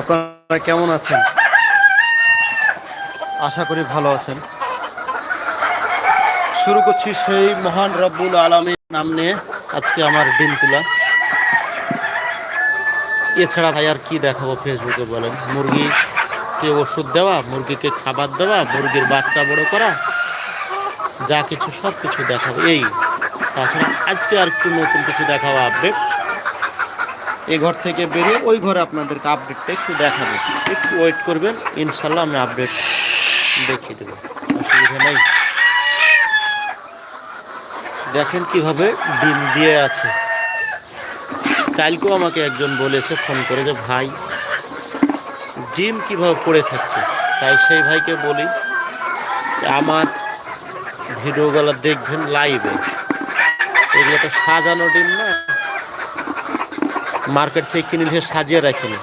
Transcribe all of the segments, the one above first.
আপনারা কেমন আছেন? আশা করি ভালো আছেন। শুরু করছি সেই মহান রব্বুল আলমীর নাম নিয়ে আজকে আমার ডিম তোলা। এছাড়া ভাই আর কি দেখাবো ফেসবুকে বলেন? মুরগিকে ওষুধ দেওয়া, মুরগিকে খাবার দেওয়া, মুরগির বাচ্চা বড় করা, যা কিছু সব কিছু দেখাবো। এই, তাছাড়া আজকে আর একটু নতুন কিছু দেখাবো আপডেট এই ঘর থেকে বেরিয়ে ওই ঘরে আপনাদেরকে আপডেটটা একটু দেখাবো। একটু ওয়েট করবেন ইনশাল্লাহ আমি আপডেট দেখিয়ে দেবো। অসুবিধা নেই। দেখেন কীভাবে ডিম দিয়ে আছে। কালকেও আমাকে একজন বলেছে, ফোন করে যে, ভাই, ডিম কীভাবে পড়ে থাকছে? তাই সেই ভাইকে বলি আমার ভিডিওগুলো দেখবেন লাইভে এগুলো তো সাজানো ডিম না। মার্কেট থেকে কিনে নিয়ে সাজিয়ে রাখেনি।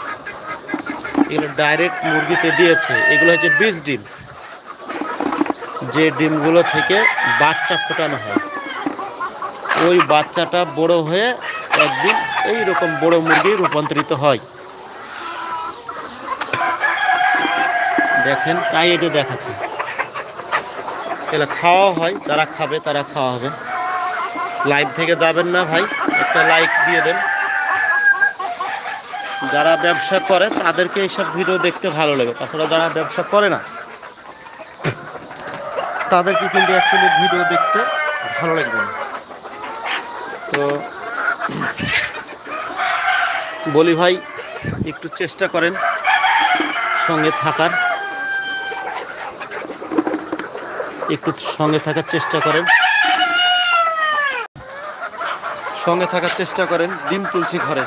এগুলো ডাইরেক্ট মুরগিতে দিয়েছে। এগুলো হচ্ছে বীজ ডিম। যে ডিমগুলো থেকে বাচ্চা ফোটানো হয়। ওই বাচ্চাটা বড় হয়ে একদিন এই রকম বড় মুরগি রূপান্তরিত হয়। দেখেন, তাই এটা দেখাচ্ছে। এগুলো খাওয়া হয়, তারা খাবে, তারা খাওয়া হবে। লাইভ থেকে যাবেন না ভাই, একটা লাইক দিয়ে দেন। যারা ব্যবসা করে, তাদেরকে এইসব ভিডিও দেখতে ভালো লাগে। তাছাড়া যারা ব্যবসা করে না, তাদেরকে কিন্তু অ্যাকচুয়ালি ভিডিও দেখতে ভালো লাগবে না। তো, বলি ভাই, একটু চেষ্টা করেন সঙ্গে থাকার। একটু সঙ্গে থাকার চেষ্টা করেন। সঙ্গে থাকার চেষ্টা করেন ডিম তুলছি ঘরে।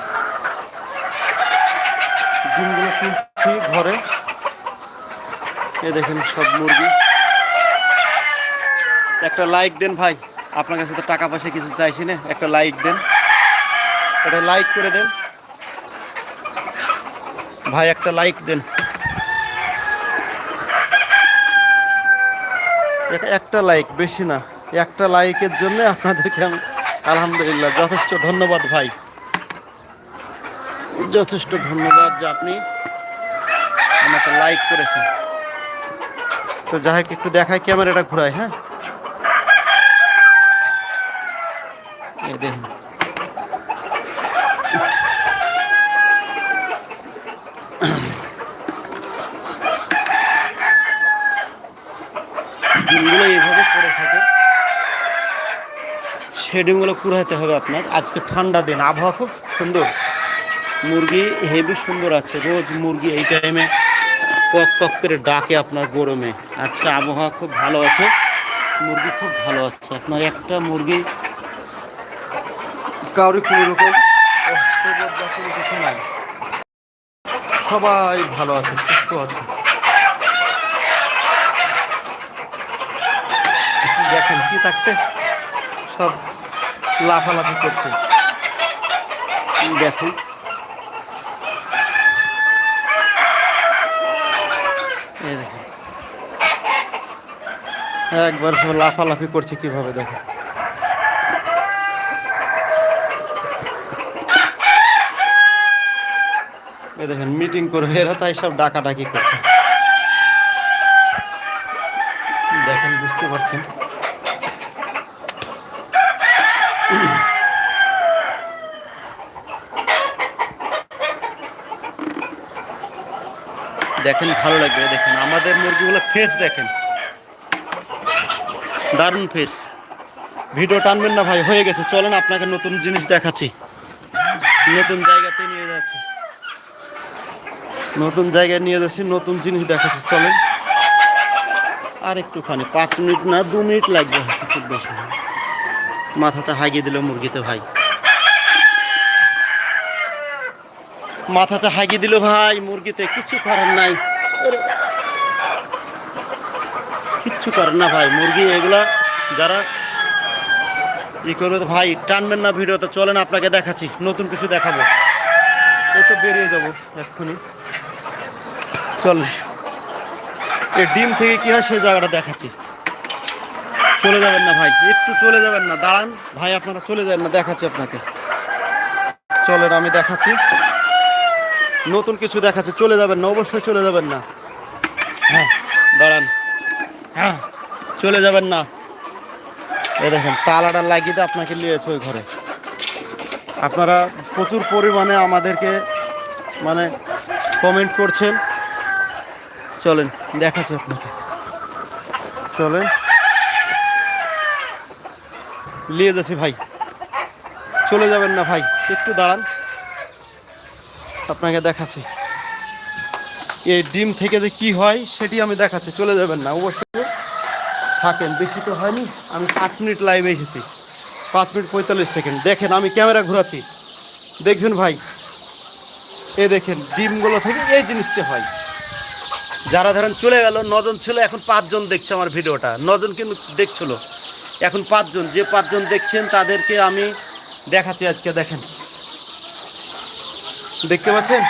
ডিমগুলো তুলছি ঘরে। এ দেখেন সব মুরগি। একটা লাইক দেন ভাই। আপনার কাছে তো টাকা পয়সা কিছু চাইছি না, একটা লাইক দেন। এটা লাইক করে দেন। ভাই, একটা লাইক দেন। একটা লাইক বেশি না। একটা লাইকের জন্য আপনাদেরকে আমি আলহামদুলিল্লাহ, যথেষ্ট ধন্যবাদ ভাই। যথেষ্ট ধন্যবাদ যে আপনি আমাকে লাইক করেছেন। তো যাই হোক একটু দেখায় ক্যামেরাটা ঘুরায় হ্যাঁ? এই দেখুন। ডিমগুলো এইভাবে পড়ে থাকে। সে ডিমগুলো কুড়াইতে হবে আপনার। আজকে ঠান্ডা দিন। আবহাওয়া খুব সুন্দর। মুরগি হেভি সুন্দর আছে। রোজ মুরগি এই টাইমে কক কক করে ডাকে আপনার গরমে। আজকে আবহাওয়া খুব ভালো আছে। মুরগি খুব ভালো আছে। আপনার একটা মুরগি কাউরি কোনো রকম কিছু নাই। সবাই ভালো আছে সুস্থ আছে। দেখেন কি থাকতে সব লাফালাফি করছে। দেখুন এই দেখুন একবার সব লাফালাফি করছে কীভাবে এই দেখেন মিটিং করবে এরা, তাই সব ডাকাডাকি করছে। দেখেন, বুঝতে পারছেন। দেখেন, ভালো লাগবে, দেখেন। আমাদের মুরগিগুলো ফেস দেখেন। দারুণ ফেস ভিডিও টানবেন না ভাই, হয়ে গেছে। চলেন আপনাকে নতুন জিনিস দেখাচ্ছি। নতুন জায়গাতে নিয়ে যাচ্ছি। নতুন জায়গায় নিয়ে যাচ্ছি, নতুন জিনিস দেখাচ্ছি। চলেন। আর একটুখানি, পাঁচ মিনিট না, দু মিনিট লাগবে। খুব বেশি না। মাথাতে হাগিয়ে দিল মুরগিতে ভাই। মাথাতে হাগিয়ে দিল ভাই, মুরগিতে কিছু করার নাই। কিচ্ছু করেন না ভাই, মুরগি এগুলা যারা ই করবে তো ভাই, টানবেন না ভিডিওতে, চলেন আপনাকে দেখাচ্ছি, নতুন কিছু দেখাবো। এই তো বেরিয়ে যাব এক্ষুনি। চল এই ডিম থেকে কি হয় সেই জায়গাটা দেখাচ্ছি। চলে যাবেন না ভাই, একটু চলে যাবেন না, দাঁড়ান। ভাই, আপনারা চলে যাবেন না, দেখাচ্ছি আপনাকে। চলেন, আমি দেখাচ্ছি। নতুন কিছু দেখাচ্ছি, চলে যাবেন না, অবশ্যই চলে যাবেন না। হ্যাঁ দাঁড়ান। হ্যাঁ চলে যাবেন না। এই দেখেন, তালাটা লাগিয়ে আপনাকে নিয়েছে ওই ঘরে। আপনারা প্রচুর পরিমাণে আমাদেরকে মানে কমেন্ট করছেন। চলেন, দেখাচ্ছে আপনাকে। চলেন। নিয়ে যাচ্ছি ভাই। চলে যাবেন না ভাই, একটু দাঁড়ান। আপনাকে দেখাচ্ছি। এই ডিম থেকে যে কি হয় সেটি আমি দেখাচ্ছি। চলে যাবেন না, অবশ্যই। থাকেন, বেশি তো হয়নি। আমি পাঁচ মিনিট লাইভে এসেছি। পাঁচ মিনিট পঁয়তাল্লিশ সেকেন্ড। দেখেন, আমি ক্যামেরা ঘোরাচ্ছি। দেখবেন ভাই, এ দেখেন, ডিমগুলো থেকে এই জিনিসটা হয়। যারা ধরেন চলে গেল, নজন ছিল, এখন পাঁচজন দেখছে আমার ভিডিওটা। নজন কিন্তু দেখছিল। এখন পাঁচজন, যে পাঁচজন দেখছেন, তাদেরকে আমি দেখাচ্ছি আজকে, দেখেন। দেখতে পাচ্ছেন?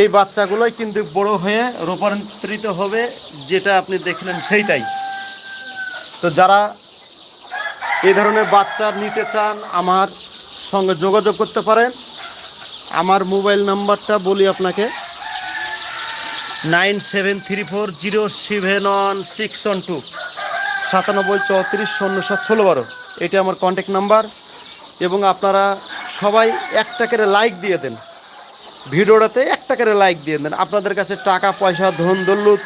এই বাচ্চাগুলোই কিন্তু বড় হয়ে রূপান্তরিত হবে, যেটা আপনি দেখলেন সেইটাই। তো যারা এই ধরনের বাচ্চা নিতে চান, আমার সঙ্গে যোগাযোগ করতে পারেন। আমার মোবাইল নাম্বারটা বলি আপনাকে। Nine seven three four zero seven one six one two. সাতানব্বই চৌত্রিশ শূন্য সাত ষোলো বারো। এটা আমার কন্ট্যাক্ট নাম্বার এবং আপনারা সবাই একটা করে লাইক দিয়ে দেন। ভিডিওটাতে একটা করে লাইক দিয়ে দেন। আপনাদের কাছে টাকা, পয়সা, ধন, দৌলত,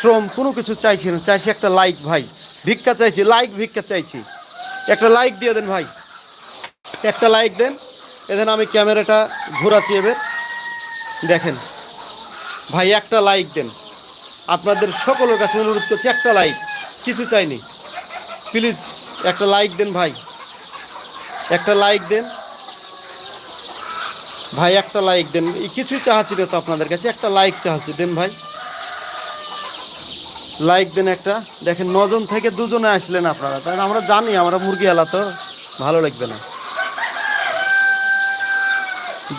শ্রম, কোনো কিছু চাইছি না। চাইছি একটা লাইক ভাই। ভিক্ষা চাইছি লাইক ভিক্ষা চাইছি। একটা লাইক দিয়ে দেন ভাই। একটা লাইক দেন। এখানে আমি ক্যামেরাটা ঘোরাচ্ছি এবার। দেখেন। ভাই, একটা লাইক দেন। আপনাদের সকলের কাছে অনুরোধ করছি, একটা লাইক কিছু চাইনি। প্লিজ একটা লাইক দেন ভাই। একটা লাইক দেন। ভাই, একটা লাইক দেন। কিছুই চাহাচ্ছি তো আপনাদের কাছে, একটা লাইক চাহাচ্ছি দেন ভাই। লাইক দেন একটা। দেখেন, নজন থেকে দুজনে আসলেন আপনারা। তাই আমরা জানি, আমরা মুরগি এলা তো ভালো লাগবে না।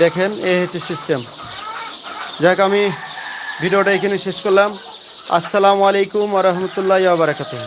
দেখেন এ হচ্ছে সিস্টেম যাক, আমি ভিডিওটা এখানে শেষ করলাম। আসসালামু আলাইকুম আ রহমতুল্লাহ বারাকাতুহ।